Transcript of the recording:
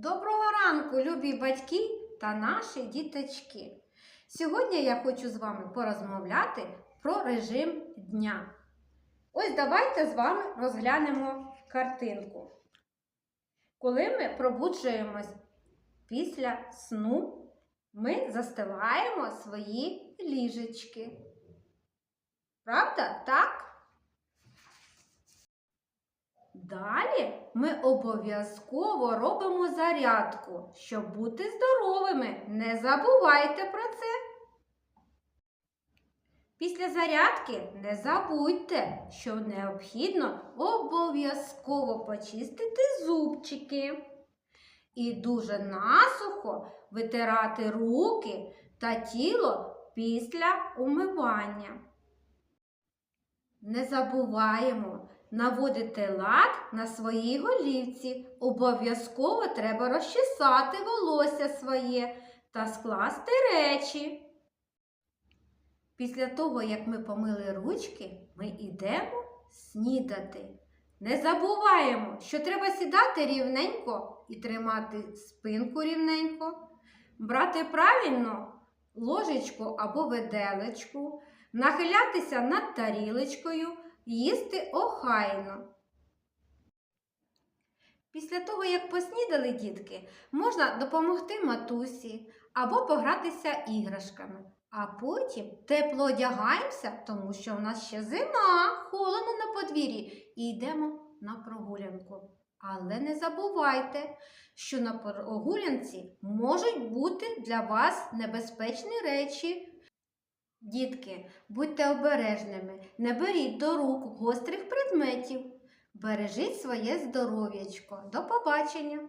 Доброго ранку, любі батьки та наші діточки. Сьогодні я хочу з вами порозмовляти про режим дня. Ось давайте з вами розглянемо картинку. Коли ми пробуджуємось після сну, ми застилаємо свої ліжечки. Правда? Так? Далі ми обов'язково робимо зарядку, щоб бути здоровими. Не забувайте про це. Після зарядки не забудьте, що необхідно обов'язково почистити зубчики і дуже насухо витирати руки та тіло після умивання. Не забуваємо наводити лад на своїй голівці. Обов'язково треба розчесати волосся своє та скласти речі. Після того, як ми помили ручки, ми йдемо снідати. Не забуваємо, що треба сідати рівненько і тримати спинку рівненько, брати правильно ложечку або виделечку, нахилятися над тарілочкою, їсти охайно. Після того, як поснідали дітки, можна допомогти матусі або погратися іграшками. А потім тепло одягаємося, тому що в нас ще зима, холодно на подвір'ї, і йдемо на прогулянку. Але не забувайте, що на прогулянці можуть бути для вас небезпечні речі. Дітки, будьте обережними, не беріть до рук гострих предметів. Бережіть своє здоров'ячко. До побачення!